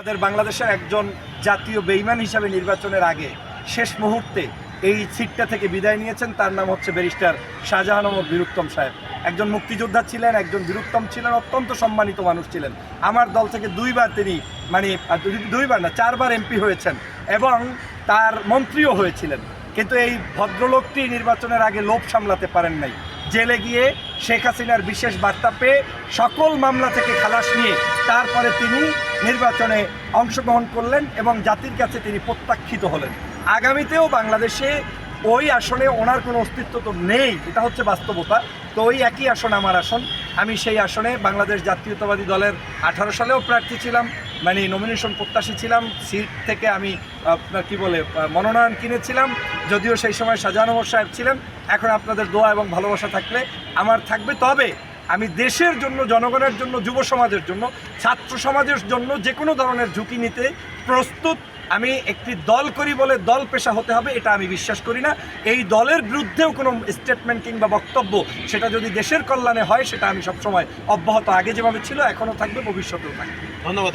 আমাদের বাংলাদেশের একজন জাতীয় বেইমান হিসাবে নির্বাচনের আগে শেষ মুহূর্তে এই সিটটা থেকে বিদায় নিয়েছেন। তার নাম হচ্ছে ব্যারিস্টার শাহজাহান ওমর বীরুত্তম সাহেব। একজন মুক্তিযোদ্ধা ছিলেন, একজন বীরুত্তম ছিলেন, অত্যন্ত সম্মানিত মানুষ ছিলেন। আমার দল থেকে দুইবার তিনি মানে দুইবার না, চারবার এমপি হয়েছেন এবং তার মন্ত্রীও হয়েছিলেন। কিন্তু এই ভদ্রলোকটি নির্বাচনের আগে লোভ সামলাতে পারেন নাই। জেলে গিয়ে শেখ হাসিনার বিশেষ বার্তা পেয়ে সকল মামলা থেকে খালাস নিয়ে তারপরে তিনি নির্বাচনে অংশগ্রহণ করলেন এবং জাতির কাছে তিনি প্রত্যাখ্যিত হলেন। আগামীতেও বাংলাদেশে ওই আসনে ওনার কোনো অস্তিত্ব তো নেই, এটা হচ্ছে বাস্তবতা। তো ওই একই আসন আমার আসন। আমি সেই আসনে বাংলাদেশ জাতীয়তাবাদী দলের আঠারো সালেও প্রার্থী ছিলাম মানে নমিনেশন প্রত্যাশী ছিলাম, সিট থেকে আমি আপনার কি বলে মনোনয়ন কিনেছিলাম, যদিও সেই সময় শাহজাহানমর সাহেব ছিলেন। এখন আপনাদের দোয়া এবং ভালোবাসা থাকলে আমার থাকবে। তবে আমি দেশের জন্য, জনগণের জন্য, যুব সমাজের জন্য, ছাত্র সমাজের জন্য যে কোনো ধরনের ঝুঁকি নিতে প্রস্তুত। আমি একটি দল করি বলে দল পেশা হতে হবে, এটা আমি বিশ্বাস করি না। এই দলের বিরুদ্ধেও কোনো স্টেটমেন্ট কিংবা বক্তব্য, সেটা যদি দেশের কল্যাণে হয়, সেটা আমি সবসময় অব্যাহত। আগে যেভাবে ছিল, এখনও থাকবে, ভবিষ্যতেও থাকবে। ধন্যবাদ।